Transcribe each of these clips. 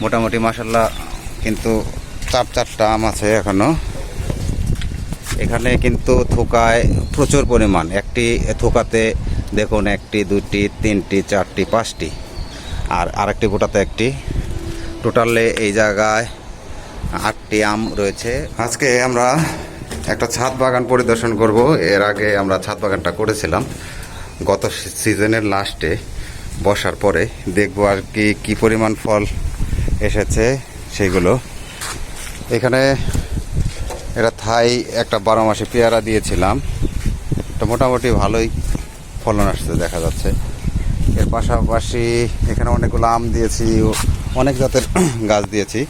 মোটামুটি মাসাল্লাহ কিন্তু চার চারটা আম আছে এখনও এখানে কিন্তু থোকায় প্রচুর পরিমাণ। একটি থোকাতে দেখুন, একটি, দুটি, তিনটি, চারটি, পাঁচটি। আর আরেকটি গোটাতে একটি। টোটালে এই জায়গায় আটটি আম রয়েছে। আজকে আমরা একটা ছাদ বাগান পরিদর্শন করব। এর আগে আমরা ছাদ বাগানটা করেছিলাম। গত সিজনের লাস্টে বসার পরে। দেখব আর কি কি পরিমাণ ফল এসেছে সেগুলো। এখানে এটা থাই একটা বারো মাসে পেয়ারা দিয়েছিলাম। এটা মোটামুটি ভালোই ফলন আসছে, দেখা যাচ্ছে। এর পাশাপাশি এখানে অনেকগুলো আম দিয়েছি অনেক জাতের গাছ দিয়েছি।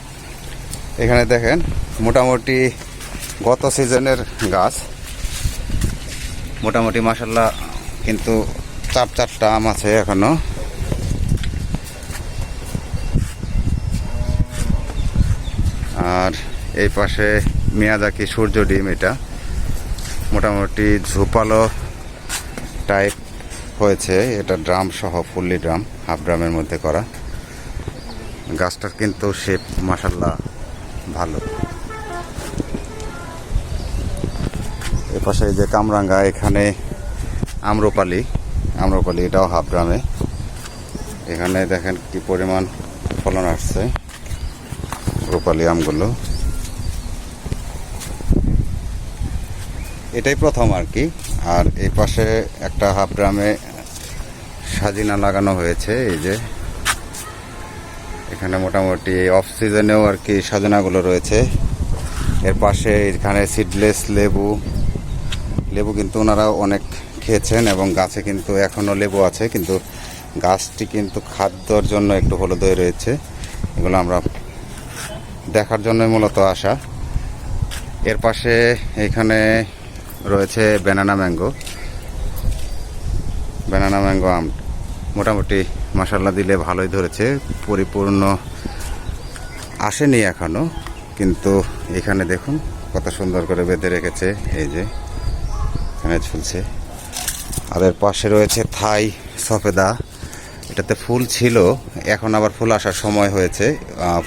এখানে দেখেন, মোটামুটি গত সিজনের গাছ। মোটামুটি মাসাল্লাহ কিন্তু চার চারটা আম আছে এখনও। আর এই পাশে মিয়াজাকি সূর্য ডিম এটা। মোটামুটি ঝোপালো টাইপ হয়েছে, এটা ড্রাম সহ, ফুললি ড্রাম হাফ ড্রামের মধ্যে করা। গাছটার কিন্তু শেপ মাসাল্লাহ ভালো। এ পাশে যে কামরাঙ্গা, এখানে আম্রপালি আম্রপালি এটাও হাফ ড্রামে। এখানে দেখেন কি পরিমাণ ফলন আসছে। রূপালি আমগুলো। এটাই প্রথম আর কি। আর এই পাশে একটা হাফ ড্রামে সাজিনা লাগানো হয়েছে, এই যে। এখানে মোটামুটি অফ সিজনেও আর কি সাজনাগুলো রয়েছে। এর পাশে এখানে সিডলেস লেবু। লেবু কিন্তু ওনারা অনেক খেয়েছেন এবং গাছে কিন্তু এখনও লেবু আছে, কিন্তু গাছটি কিন্তু খাদ্যর জন্য একটু হলুদ হয়ে রয়েছে। এগুলো আমরা দেখার জন্য মূলত আসা। এর পাশে এখানে রয়েছে ব্যানানা ম্যাঙ্গো ব্যানানা ম্যাঙ্গো আম মোটামুটি মশাল্লা দিলে ভালোই ধরেছে। পরিপূর্ণ আসেনি এখনও কিন্তু এখানে দেখুন কত সুন্দর করে বেঁধে রেখেছে। এই যে, এখানে ঝুলছে। আর এর পাশে রয়েছে থাই সফেদা। এটাতে ফুল ছিল, এখন আবার ফুল আসার সময় হয়েছে।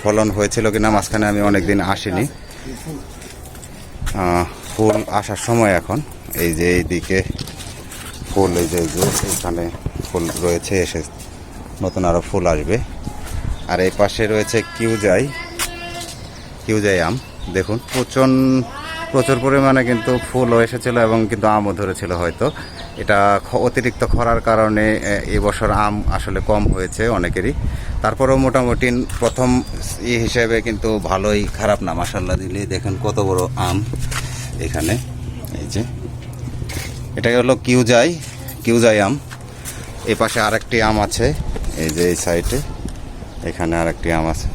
ফলন হয়েছিল কিনা মাঝখানে আমি অনেকদিন আসিনি। ফুল আসার সময় এখন। এই যে এইদিকে ফুল, এই যে, এই এখানে ফুল রয়েছে, এসে নতুন আরও ফুল আসবে। আর এই পাশে রয়েছে কিউজাই কিউজাই আম। দেখুন প্রচুর প্রচুর পরিমাণে কিন্তু ফুলও এসেছিল এবং কিন্তু আমও ধরেছিল হয়তো। এটা অতিরিক্ত খরার কারণে এবছর আম আসলে কম হয়েছে অনেকেরই। তারপরেও মোটামুটি প্রথম ই হিসেবে কিন্তু ভালোই খারাপ না। মাসাল্লা দিলে দেখেন কত বড় আম এখানে। এই যে, এটাই হলো কিউজাই কিউজাই আম। এই পাশে আরেকটি আম আছে, এই যে এই সাইডে। এখানে আরেকটি আম আছে।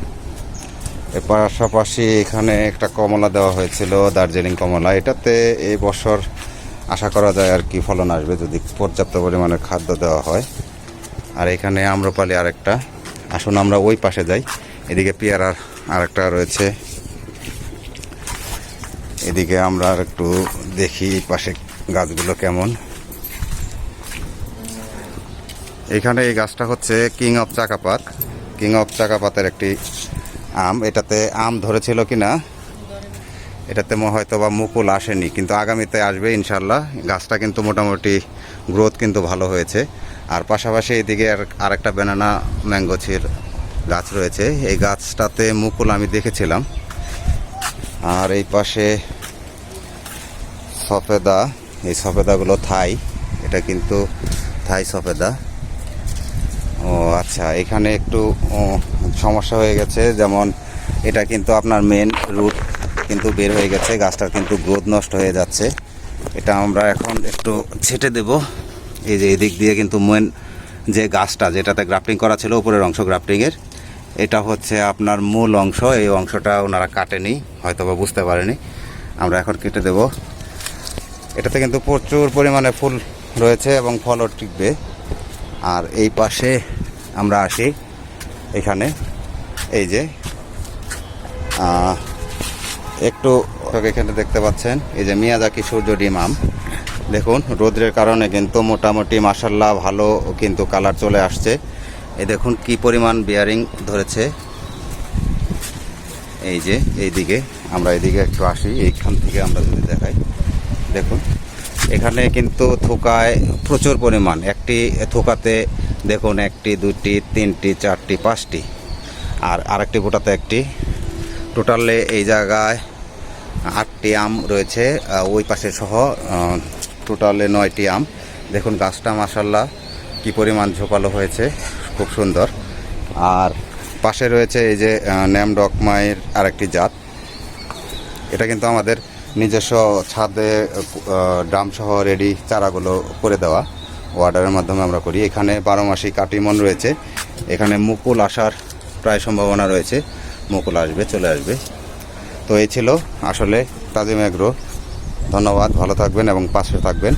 এর পাশাপাশি এখানে একটা কমলা দেওয়া হয়েছিল, দার্জিলিং কমলা। এটাতে এই বছর আশা করা যায় আর কি ফলন আসবে যদি পর্যাপ্ত পরিমাণের খাদ্য দেওয়া হয়। আর এখানে আম্রপালি আরেকটা। আসুন আমরা ওই পাশে যাই। এদিকে পেয়ারার আরেকটা রয়েছে। এদিকে আমরা আর একটু দেখি পাশে গাছগুলো কেমন। এখানে এই গাছটা হচ্ছে king of Chakapat. King of চাকাপাতের একটি আম, এটাতে আম ধরেছিল কি না এটাতে হয়তো বা মুকুল আসেনি, কিন্তু আগামীতে আসবে ইনশাল্লাহ গাছটা কিন্তু মোটামুটি গ্রোথ কিন্তু ভালো হয়েছে। আর পাশাপাশি এদিকে আর আরেকটা ব্যানানা ম্যাঙ্গো ছিল গাছ রয়েছে। এই গাছটাতে মুকুল আমি দেখেছিলাম। আর এই পাশে সফেদা, এই সফেদাগুলো থাই। এটা কিন্তু থাই সফেদা। ও আচ্ছা এখানে একটু সমস্যা হয়ে গেছে, যেমন এটা কিন্তু আপনার মেন রুট কিন্তু বের হয়ে গেছে, গাছটার কিন্তু গ্রোথ নষ্ট হয়ে যাচ্ছে। এটা আমরা এখন একটু ছেটে দেব। এই যে এদিক দিয়ে কিন্তু মেন যে গাছটা, যেটাতে গ্রাফটিং করা ছিল, উপরের অংশ গ্রাফটিংয়ের এটা হচ্ছে আপনার মূল অংশ। এই অংশটা ওনারা কাটেনি হয়তো বা বুঝতে পারেনি। আমরা এখন কেটে দেব। এটাতে কিন্তু প্রচুর পরিমাণে ফুল রয়েছে এবং ফলও টিকবে। আর এই পাশে আমরা আসি এখানে। এই যে একটু এখানে দেখতে পাচ্ছেন, এই যে মিয়াজাকি সূর্য ডিম আম। দেখুন, রোদ্রের কারণে কিন্তু মোটামুটি মাসাল্লাহ ভালো কিন্তু কালার চলে আসছে। এই দেখুন কি পরিমাণ বিয়ারিং ধরেছে। এই যে, এইদিকে আমরা এদিকে একটু আসি, এইখান থেকে আমরা যদি দেখাই। দেখুন। এখানে কিন্তু থোকায় প্রচুর পরিমাণ, একটি থোকাতে দেখুন একটি, দুটি, তিনটি, চারটি, পাঁচটি, আর আরেকটি গোটাতে একটি। টোটালে এই জায়গায় আটটি আম রয়েছে ওই পাশে সহ টোটালে নয়টি আম। দেখুন গাছটা মাসাল্লাহ কি পরিমাণ ঝোপালো হয়েছে, খুব সুন্দর। আর পাশে রয়েছে এই যে ন্যাম ডকমাইয়ের আরেকটি জাত। এটা কিন্তু আমাদের নিজস্ব ছাদে ড্রাম সহ রেডি চারাগুলো করে দেওয়া। অর্ডারের মাধ্যমে আমরা করি। এখানে বারো মাসি কাটিমন রয়েছে। এখানে মুকুল আসার প্রায় সম্ভাবনা রয়েছে। মুকুল আসবে, চলে আসবে। তো এই ছিল আসলে তাজিম এগ্রো। ধন্যবাদ, ভালো থাকবেন এবং পাশে থাকবেন।